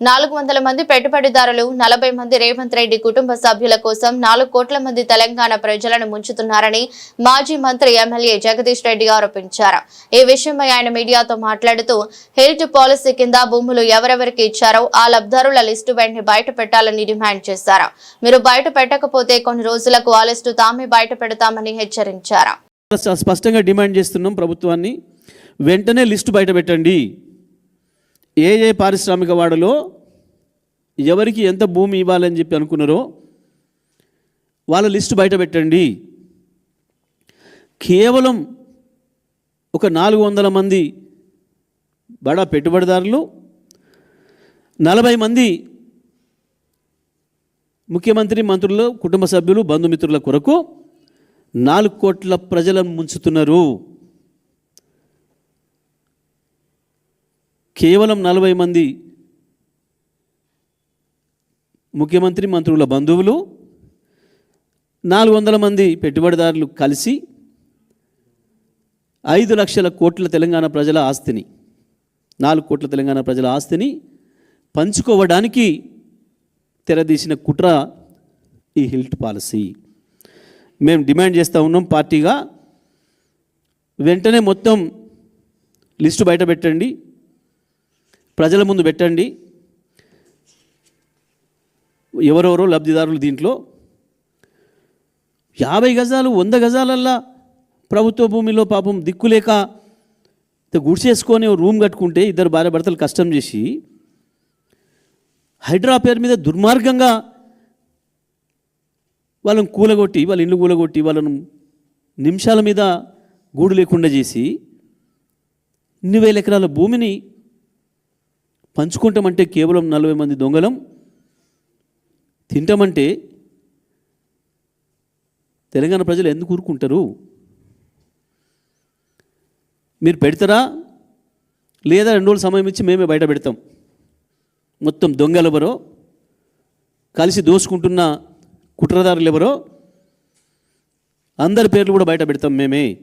నాలుగు వందల మంది పెట్టుబడిదారులు నలభై మంది రేవంత్ రెడ్డి కుటుంబ సభ్యుల కోసం నాలుగు కోట్ల మంది తెలంగాణ ప్రజలను ముంచుతున్నారని మాజీ మంత్రి ఎమ్మెల్యే జగదీష్ రెడ్డి ఆరోపించారు. ఈ విషయమై ఆయన మీడియాతో మాట్లాడుతూ హెల్త్ పాలసీ కింద భూములు ఎవరెవరికి ఇచ్చారో ఆ లబ్ధారుల లిస్టు వెంటనే బయట పెట్టాలని డిమాండ్ చేశారు. మీరు బయట పెట్టకపోతే కొన్ని రోజులకు ఆ లిస్టు తామే బయట పెడతామని హెచ్చరించారు. స్పష్టంగా డిమాండ్ చేస్తున్నాం ప్రభుత్వాన్ని. వెంటనే లిస్టు బయట పెట్టండి. ఏ ఏ పారిశ్రామిక వాడలో ఎవరికి ఎంత భూమి ఇవ్వాలని చెప్పి అనుకున్నారో వాళ్ళ లిస్టు బయట పెట్టండి. కేవలం ఒక నాలుగు వందల మంది బడా పెట్టుబడిదారులు నలభై మంది ముఖ్యమంత్రి మంత్రులు కుటుంబ సభ్యులు బంధుమిత్రుల కొరకు నాలుగు కోట్ల ప్రజలను ముంచుతున్నారు. కేవలం నలభై మంది ముఖ్యమంత్రి మంత్రుల బంధువులు నాలుగు వందల మంది పెట్టుబడిదారులు కలిసి ఐదు లక్షల కోట్ల తెలంగాణ ప్రజల ఆస్తిని నాలుగు కోట్ల తెలంగాణ ప్రజల ఆస్తిని పంచుకోవడానికి తెరదీసిన కుట్ర ఈ హిల్ట్ పాలసీ. మేము డిమాండ్ చేస్తూ ఉన్నాం పార్టీగా. వెంటనే మొత్తం లిస్టు బయట పెట్టండి. ప్రజల ముందు పెట్టండి. ఎవరెవరో లబ్ధిదారులు దీంట్లో? యాభై గజాలు వంద గజాలల్లా ప్రభుత్వ భూమిలో పాపం దిక్కులేక గుడిసేసుకొని రూమ్ కట్టుకుంటే ఇద్దరు భార్య భర్తలు కష్టం చేసి హైడ్రా పేరు మీద దుర్మార్గంగా వాళ్ళని కూలగొట్టి వాళ్ళ ఇల్లు కూలగొట్టి వాళ్ళను నిమిషాల మీద గూడు లేకుండా చేసి ఇన్ని వేల ఎకరాల భూమిని పంచుకుంటామంటే కేవలం నలభై మంది దొంగలం. తింటామంటే తెలంగాణ ప్రజలు ఎందుకు ఊరుకుంటారు? మీరు పెడతారా? లేదా రెండు రోజులు సమయం ఇచ్చి మేమే బయట పెడతాం. మొత్తం దొంగలు ఎవరో? కలిసి దోసుకుంటున్న కుట్రదారులు ఎవరో? అందరి పేర్లు కూడా బయట పెడతాం మేమే.